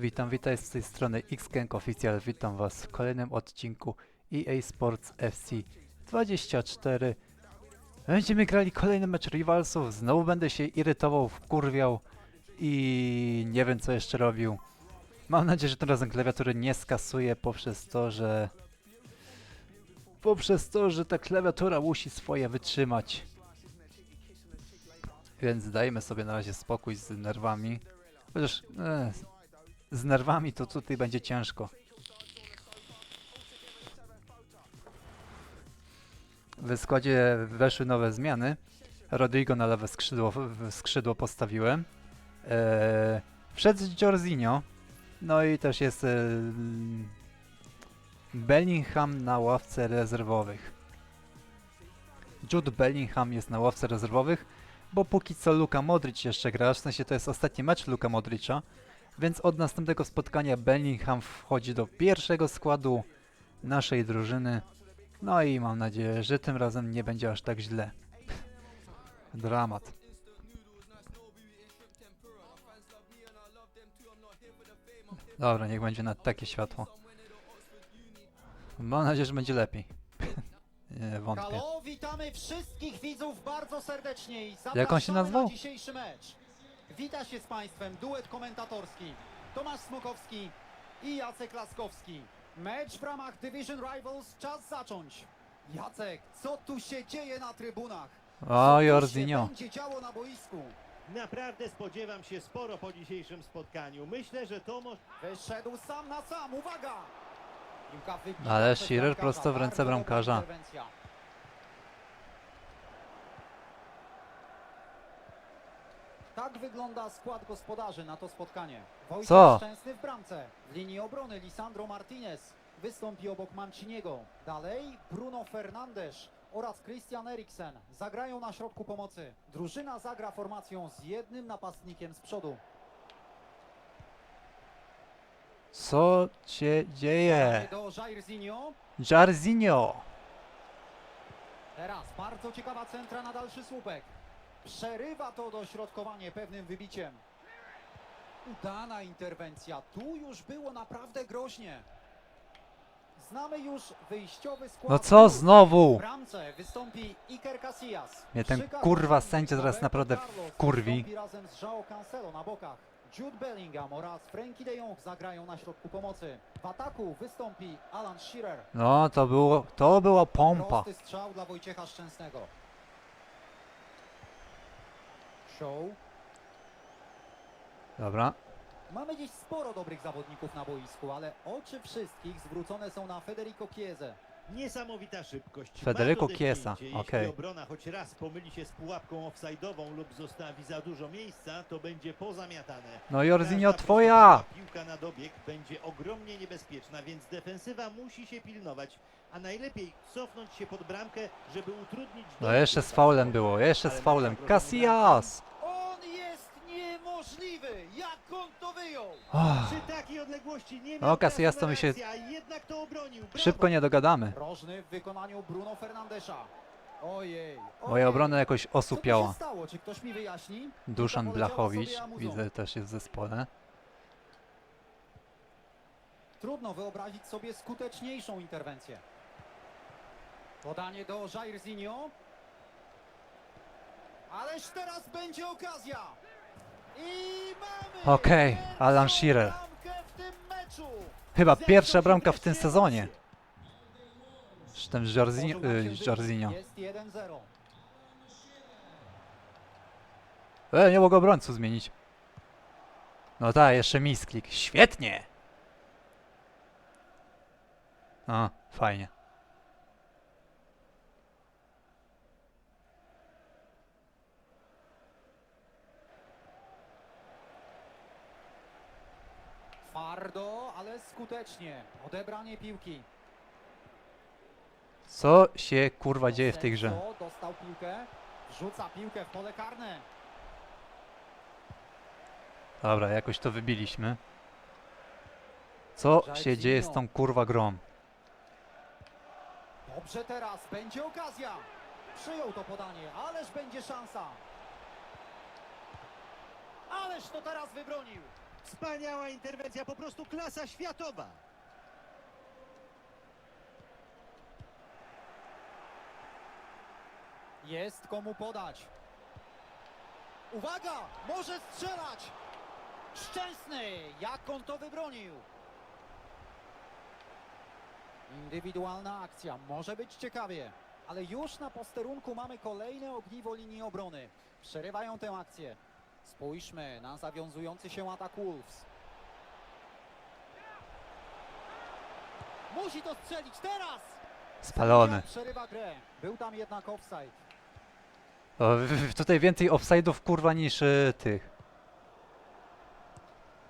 Witam, witaj z tej strony Xgang Official. Witam Was w kolejnym odcinku EA Sports FC 24. Będziemy grali kolejny mecz Rivalsów. Znowu będę się irytował, wkurwiał i nie wiem co jeszcze robił. Mam nadzieję, że tym razem klawiatury nie skasuje poprzez to, że poprzez to, że ta klawiatura musi swoje wytrzymać. Więc dajmy sobie na razie spokój z nerwami. Chociaż e, z nerwami to tutaj będzie ciężko. W składzie weszły nowe zmiany. Rodrigo na lewe skrzydło, skrzydło postawiłem. Eee, wszedł. No i też jest e, Bellingham na ławce rezerwowych. Jude Bellingham jest na ławce rezerwowych, bo póki co Luka Modric jeszcze gra, w sensie to jest ostatni mecz Luka Modricza, więc od następnego spotkania Bellingham wchodzi do pierwszego składu naszej drużyny. No i mam nadzieję, że tym razem nie będzie aż tak źle. Dramat. Dobra, niech będzie na takie światło. Mam nadzieję, że będzie lepiej. nie wątpię. Halo, witamy wszystkich widzów bardzo serdecznie i Jak on się zapraszamy nazwał? na dzisiejszy mecz. Wita się z Państwem duet komentatorski Tomasz Smokowski i Jacek Laskowski. Mecz w ramach Division Rivals, czas zacząć. Jacek, co tu się dzieje na trybunach? O, Co tu Jorginho. się będzie działo na boisku? Naprawdę spodziewam się sporo po dzisiejszym spotkaniu. Myślę, że to może... Wyszedł sam na sam, uwaga! Piłka wybita Ale przez Shearer bramkarza. prosto w ręce Bardzo dobra bramkarza. interwencja. Tak wygląda skład gospodarzy na to spotkanie. Wojciech Co? Szczęsny w bramce. W linii obrony Lisandro Martinez wystąpi obok Manciniego. Dalej Bruno Fernandes oraz Christian Eriksen zagrają na środku pomocy. Drużyna zagra formacją z jednym napastnikiem z przodu. Co się dzieje? Do Jairzinho. Jarzinho! Teraz bardzo ciekawa centra na dalszy słupek. Przerywa to dośrodkowanie pewnym wybiciem. Udana interwencja. Tu już było naprawdę groźnie. Znamy już wyjściowy skład. No co W znowu? bramce wystąpi Iker Casillas. Mnie ten kurwa sędzia Roberto naprawdę wystąpi razem z João Cancelo na bokach. Jude Bellingham oraz Frankie de Jong zagrają na środku pomocy. W ataku wystąpi Alan Shearer. No to było, to była pompa. Prosty strzał dla Wojciecha Szczęsnego. Show. Dobra. Mamy dziś sporo dobrych zawodników na boisku, ale oczy wszystkich zwrócone są na Federico Chiesa. Niesamowita szybkość. Federico Chiesa, okej. Obrona choć raz pomyli się z pułapką offside'ową lub zostawi za dużo miejsca, to będzie pozamiatane. No Jorginho Każda twoja! prostopadła Piłka na dobieg będzie ogromnie niebezpieczna, więc defensywa musi się pilnować, a najlepiej cofnąć się pod bramkę, żeby utrudnić... No jeszcze z faulem było, jeszcze z faulem. Casillas! On jest niemożliwy! Jak on to wyjął? Oh, Przy takiej odległości nie No, miał Casillas czasu to na mi się szybko nie dogadamy. Rożny w wykonaniu Bruno Fernandesza. Ojej. Moja obrona jakoś wyjaśni? Duszan Blachowicz, widzę też jest w zespole. Trudno wyobrazić sobie skuteczniejszą interwencję. Podanie do Jairzinho. Ależ teraz będzie okazja. Okej, pierwszą Alan Shearer. Chyba pierwsza bramka w tym sezonie. Z tym Jorginho, Otworzył nam się y, wynik. Jorginho. Jest 1-0. E, nie mogę obrońców zmienić. No tak, jeszcze misklik. Świetnie! A, fajnie. Twardo, ale skutecznie. Odebranie piłki. Co się kurwa dzieje w tej grze? Senso Dostał piłkę. Rzuca piłkę w pole karne. Dobra, jakoś to wybiliśmy. Co się dzieje z tą kurwa grą? Dobrze teraz, będzie okazja. Przyjął to podanie, ależ będzie szansa. Ależ to teraz wybronił. Wspaniała interwencja, po prostu klasa światowa. Jest komu podać. Uwaga! Może strzelać! Szczęsny! Jak on to wybronił? Indywidualna akcja. Może być ciekawie. Ale już na posterunku mamy kolejne ogniwo linii obrony. Przerywają tę akcję. Spójrzmy na zawiązujący się atak Wolves. Musi to strzelić teraz! Spalony. Przerywa grę. Był tam jednak offside. O, w- w- tutaj więcej offside'ów kurwa niż y, tych.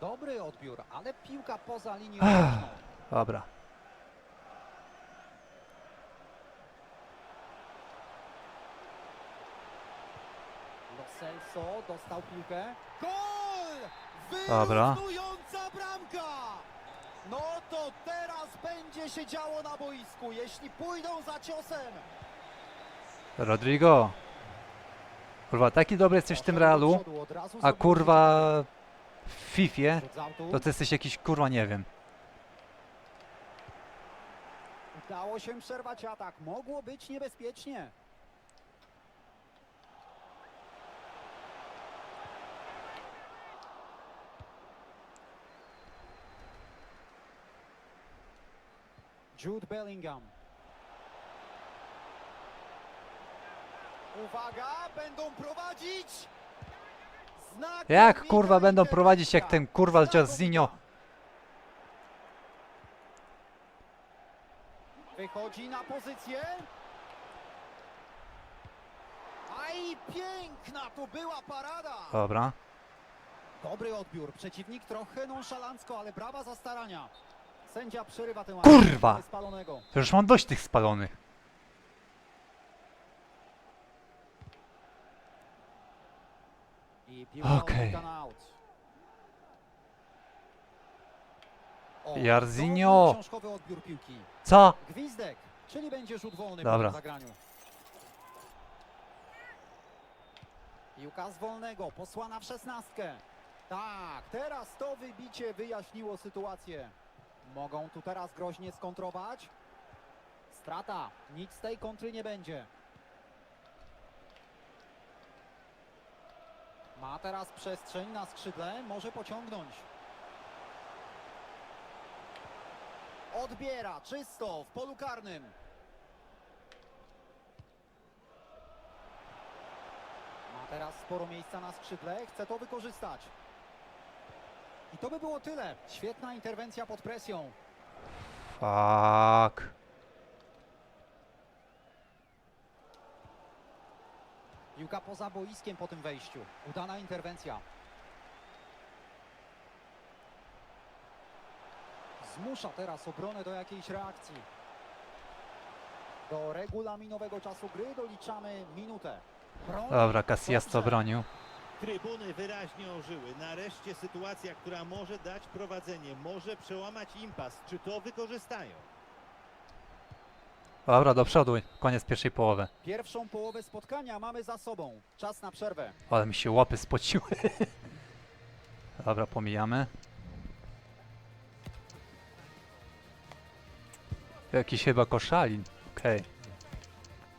Dobry odbiór, ale piłka poza linią Ach. Dobra. Celso dostał piłkę. Gol! Dobra. Wyrównująca bramka! No to teraz będzie się działo na boisku, jeśli pójdą za ciosem. Rodrigo. Kurwa, taki dobry jesteś w tym realu, a kurwa w Fifie to ty jesteś jakiś kurwa nie wiem. Udało się przerwać atak. Mogło być niebezpiecznie. Jude Bellingham. Uwaga, będą prowadzić. Znakomita Jak kurwa będą prowadzić jak ten kurwa. Jorginho? Wychodzi na pozycję. A i piękna to była parada. Dobra. Dobry odbiór. Przeciwnik trochę nonszalancko, ale brawa za starania. Kurwa! To już mam dość tych spalonych. Okej. odbita na out. O, Jarzinho. dobry książkowy odbiór piłki. Co? Gwizdek, czyli będzie rzut wolny Dobra. Piłka z wolnego, posłana w szesnastkę. Tak, teraz to wybicie wyjaśniło sytuację. Mogą tu teraz groźnie skontrować. Strata, nic z tej kontry nie będzie. Ma teraz przestrzeń na skrzydle, może pociągnąć. Odbiera czysto w polu karnym. Ma teraz sporo miejsca na skrzydle, chce to wykorzystać. I to by było tyle. Świetna interwencja pod presją. Fuck. Piłka poza boiskiem po tym wejściu. Udana interwencja. Zmusza teraz obronę do jakiejś reakcji. Do regulaminowego czasu gry doliczamy minutę. Broni. Dobra, Casillas to Dobrze. bronił. Trybuny wyraźnie ożyły. Nareszcie sytuacja, która może dać prowadzenie, może przełamać impas. Czy to wykorzystają? Dobra, do przodu. Koniec pierwszej połowy. Pierwszą połowę spotkania mamy za sobą. Czas na przerwę. Ale mi się łapy spociły. Dobra, pomijamy. Jakiś chyba koszalin. Okej.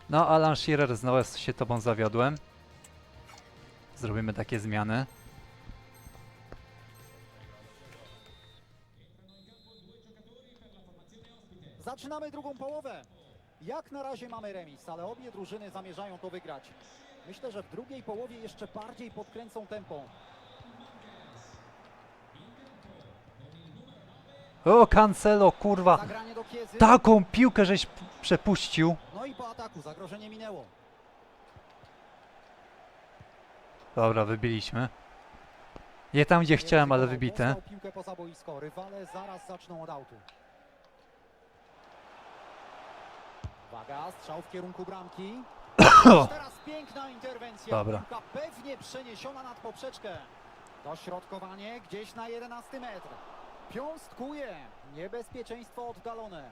No, Alan Shearer, znowu się tobą zawiodłem. Zrobimy takie zmiany. Zaczynamy drugą połowę. Jak na razie mamy remis, ale obie drużyny zamierzają to wygrać. Myślę, że w drugiej połowie jeszcze bardziej podkręcą tempo. O, Cancelo, kurwa! Taką piłkę żeś przepuścił. No i po ataku zagrożenie minęło. Dobra, wybiliśmy. Nie tam, gdzie chciałem, ale wybite. Piłkę poza boisko. Rywale zaraz zaczną od autu. Uwaga, strzał w kierunku bramki. Teraz piękna interwencja. Dobra. Piłka pewnie przeniesiona nad poprzeczkę. Dośrodkowanie gdzieś na 11 metr. Piąstkuje. Niebezpieczeństwo oddalone.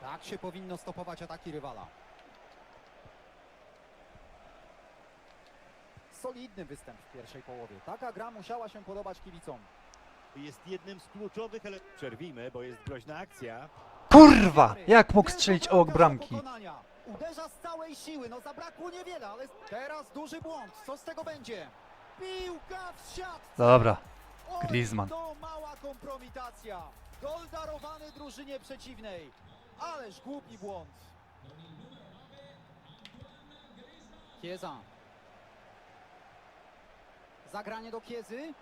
Tak się powinno stopować ataki rywala. Solidny występ w pierwszej połowie. Taka gra musiała się podobać kibicom. Jest jednym z kluczowych, ale przerwijmy, bo jest groźna akcja. Kurwa! Jak mógł strzelić obok bramki? Uderza z całej siły, no zabrakło niewiele, ale teraz duży błąd. Co z tego będzie? Piłka w siatce. Dobra. Griezmann. To mała kompromitacja. Gol darowany drużynie przeciwnej. Ależ głupi błąd. Kieza. Zagranie do Kiezy.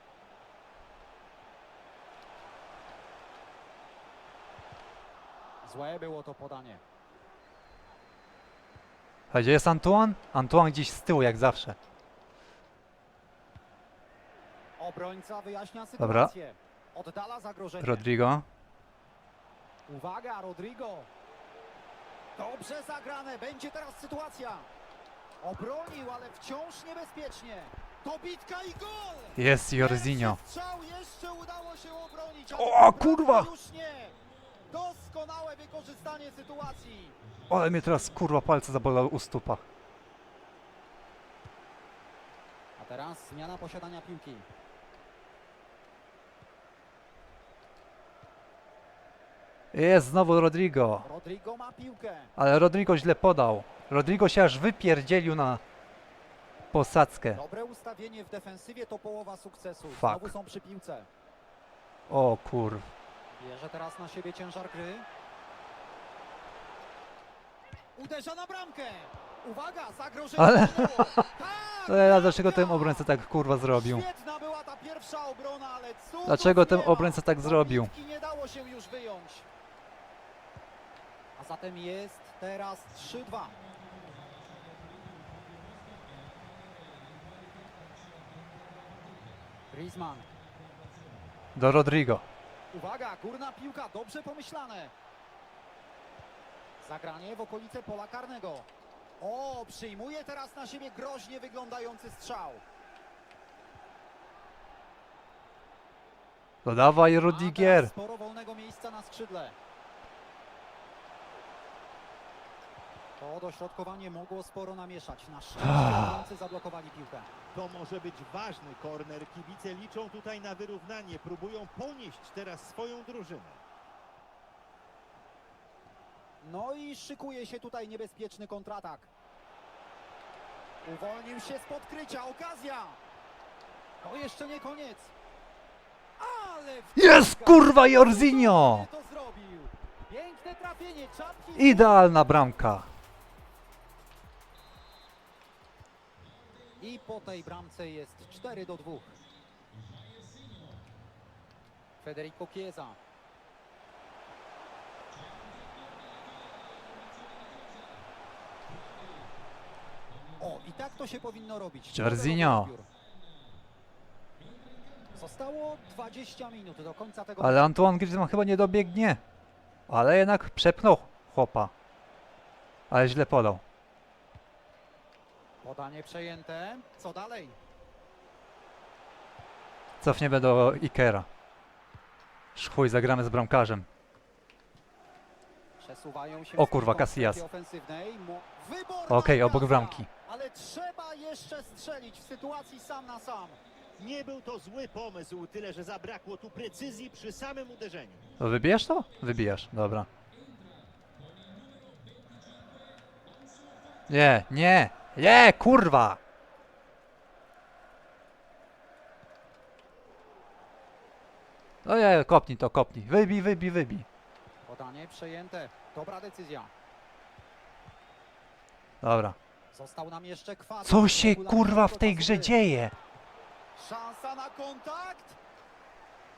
Złe było to podanie. A gdzie jest Antoine? Antoine gdzieś z tyłu, jak zawsze. Obrońca wyjaśnia Dobra. sytuację. Oddala zagrożenie. Rodrigo. Uwaga, Rodrigo. Dobrze zagrane, będzie teraz sytuacja. Obronił, ale wciąż niebezpiecznie. Dobitka i gol! Jest Jorzinho. Strzał jeszcze udało się obronić. ale O, kurwa! Już nie. Doskonałe wykorzystanie sytuacji. Ale mnie teraz kurwa palce zabolały u stupa. A teraz zmiana posiadania piłki. Jest znowu Rodrigo. Rodrigo ma piłkę. Ale Rodrigo źle podał. Rodrigo się aż wypierdzielił na posadzkę. Dobre ustawienie w defensywie to połowa sukcesu. Fuck. Znowu są przy piłce. O kur... Bierze teraz na siebie ciężar gry. Uderza na bramkę. Uwaga, zagrożenie. Ale-. Tak, Ale dlaczego ten obrońca tak kurwa zrobił? Świetna była ta pierwsza obrona, ale cudów Dlaczego ten nie ma. obrońca tak zrobił? Nie dało się już wyjąć. A zatem jest teraz 3-2. Griezmann. Do Rodrigo. Uwaga, górna piłka, dobrze pomyślane. Zagranie w okolice pola karnego. O, przyjmuje teraz na siebie groźnie wyglądający strzał. Dodawaj Rudiger. Sporo wolnego miejsca na skrzydle. To dośrodkowanie mogło sporo namieszać. Na szczęście Ah. zablokowali piłkę. To może być ważny korner. Kibice liczą tutaj na wyrównanie. Próbują ponieść teraz swoją drużynę. No i szykuje się tutaj niebezpieczny kontratak. Uwolnił się z podkrycia, okazja! To jeszcze nie koniec. Ale Jest wciska. kurwa Jorzinho! Piękne trafienie, czapki. Idealna bramka. I po tej bramce jest 4 do 2. Federico Chiesa. O, i tak to się powinno robić. Odbiór. Zostało 20 minut do końca tego Ale Antoine Griezmann chyba nie dobiegnie. Ale jednak przepnął chłopa. Ale źle podał. Podanie przejęte. Co dalej? Cofniemy do Ikera. Chuj, zagramy z bramkarzem. Przesuwają się O kurwa, Casillas. Okej, obok bramki. Ale trzeba jeszcze strzelić w sytuacji sam na sam. Nie był to zły pomysł, tyle że zabrakło tu precyzji przy samym uderzeniu. To wybijasz to? Wybijasz, dobra. Nie, nie, nie, kurwa! Ojej, kopnij to, kopnij. Wybij, wybij, wybij. Podanie przejęte. Dobra decyzja. Dobra. Został nam jeszcze kwadrat. Co się kurwa w tej grze dzieje? Szansa na kontakt.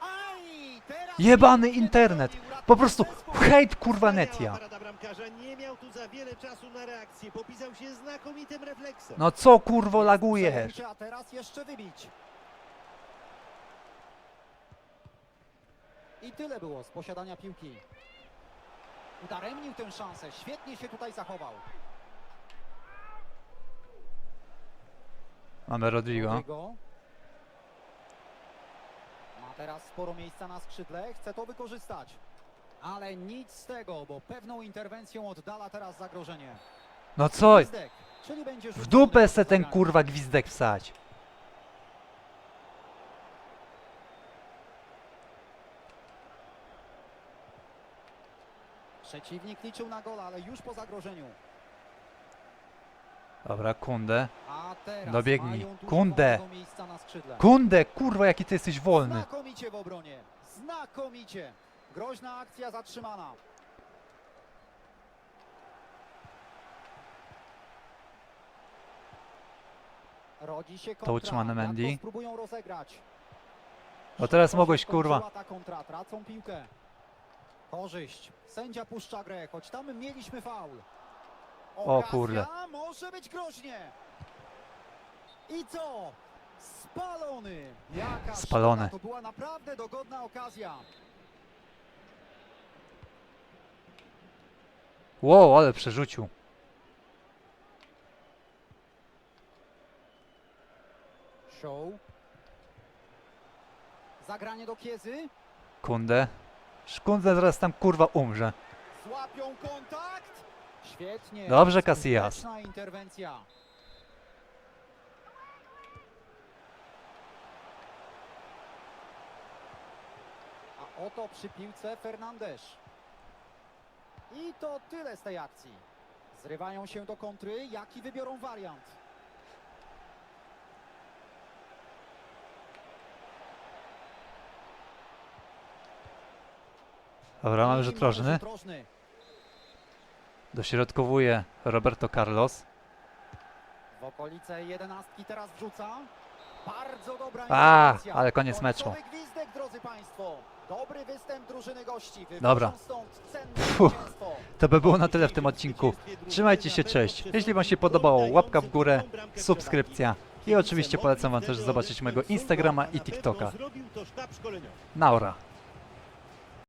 Aj, teraz Jebany internet. Po prostu hejt kurwa Netia. Bramkarza nie miał tu za wiele czasu na reakcję. Popisał się znakomitym refleksem. No co kurwo lagujesz? A teraz jeszcze wybić. I tyle było z posiadania piłki. Udaremnił tę szansę. Świetnie się tutaj zachował. Mamy Rodrigo. Rodrigo. Ma teraz sporo miejsca na skrzydle, chce to wykorzystać. Ale nic z tego, bo pewną interwencją oddala teraz zagrożenie. No co? W dupę se ten kurwa gwizdek wsać. Przeciwnik liczył na gola, ale już po zagrożeniu. Dobra, kundę. A teraz Dobiegnij. Kunde. Kunde, kurwa, jaki ty jesteś wolny. Znakomicie w obronie. Znakomicie. Groźna akcja zatrzymana. Rodzi się kontra. utrzymane Jak Mendy. to spróbują rozegrać. O, teraz mogłeś, kurwa. Ta kontra, tracą piłkę. Korzyść. Sędzia puszcza grę, choć tam mieliśmy faul. O kurde. może być groźnie. I co? Spalony. Jaka Spalony. To była naprawdę dogodna okazja. Wow, ale przerzucił. Show. Zagranie do Kiezy. Kunde. Kunde zaraz tam kurwa umrze. Złapią kontakt. Świetnie. Dobrze, Casillas. Interwencja. A oto przy piłce Fernandez. I to tyle z tej akcji. Zrywają się do kontry. Jaki wybiorą wariant? Dobra, mamy rzut rożny. Dośrodkowuje Roberto Carlos. W okolice jedenastki teraz wrzuca. Bardzo dobra A, ale koniec meczu. gwizdek, drodzy Państwo. Dobry występ drużyny gości. Dobra. Fuh. To by było na tyle w tym odcinku. Trzymajcie się, cześć. Jeśli Wam się podobało, łapka w górę, subskrypcja. I oczywiście polecam Wam też zobaczyć mojego Instagrama i TikToka. Naura.